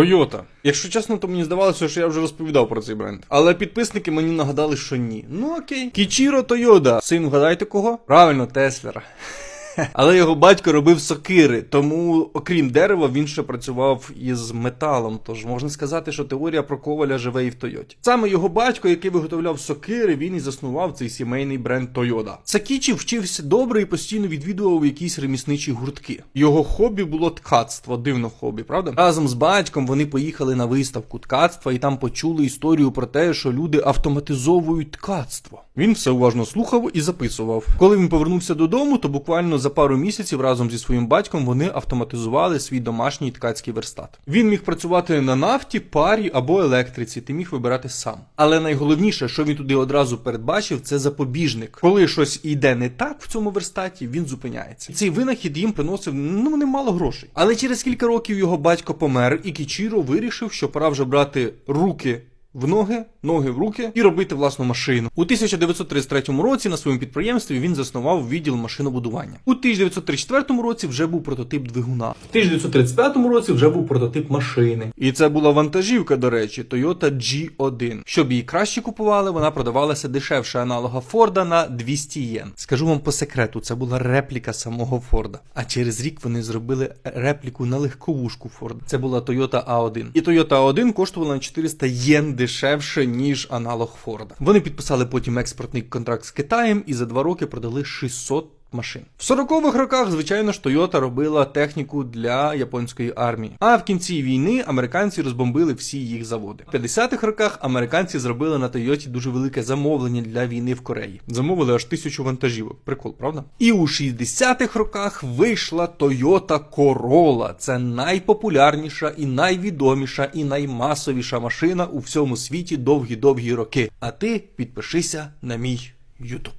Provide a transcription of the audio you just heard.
Toyota. Якщо чесно, то мені здавалося, що я вже розповідав про цей бренд. Але підписники мені нагадали, що ні. Ну окей. Кічіро Тойода. Син, вгадайте кого? Правильно, Теслера. Але його батько робив сокири, тому, окрім дерева, він ще працював із металом. Тож можна сказати, що теорія про коваля живе і в Тойоті. Саме його батько, який виготовляв сокири, він і заснував цей сімейний бренд Тойода. Сакічі вчився добре і постійно відвідував якісь ремісничі гуртки. Його хобі було ткацтво, дивно хобі, правда? Разом з батьком вони поїхали на виставку ткацтва і там почули історію про те, що люди автоматизовують ткацтво. Він все уважно слухав і записував. Коли він повернувся додому, то буквально за пару місяців разом зі своїм батьком вони автоматизували свій домашній ткацький верстат. Він міг працювати на нафті, парі або електриці, ти міг вибирати сам. Але найголовніше, що він туди одразу передбачив, це запобіжник. Коли щось йде не так в цьому верстаті, він зупиняється. Цей винахід їм приносив ну немало грошей. Але через кілька років його батько помер, і Кічіро вирішив, що пора вже брати руки в ноги, ноги в руки і робити власну машину. У 1933 році на своєму підприємстві він заснував відділ машинобудування. У 1934 році вже був прототип двигуна. В 1935 році вже був прототип машини. І це була вантажівка, до речі, Toyota G1. Щоб її краще купували, вона продавалася дешевше аналога Форда на 200 єн. Скажу вам по секрету, це була репліка самого Форда. А через рік вони зробили репліку на легковушку Форда. Це була Toyota A1. І Toyota A1 коштувала на 400 єн дешевше, ніж аналог Форда. Вони підписали потім експортний контракт з Китаєм і за два роки продали 600 машин. В 40-х роках, звичайно ж, Toyota робила техніку для японської армії. А в кінці війни американці розбомбили всі їх заводи. В 50-х роках американці зробили на Тойоті дуже велике замовлення для війни в Кореї. Замовили аж тисячу вантажівок. Прикол, правда? І у 60-х роках вийшла Toyota Corolla. Це найпопулярніша і найвідоміша і наймасовіша машина у всьому світі довгі-довгі роки. А ти підпишися на мій YouTube.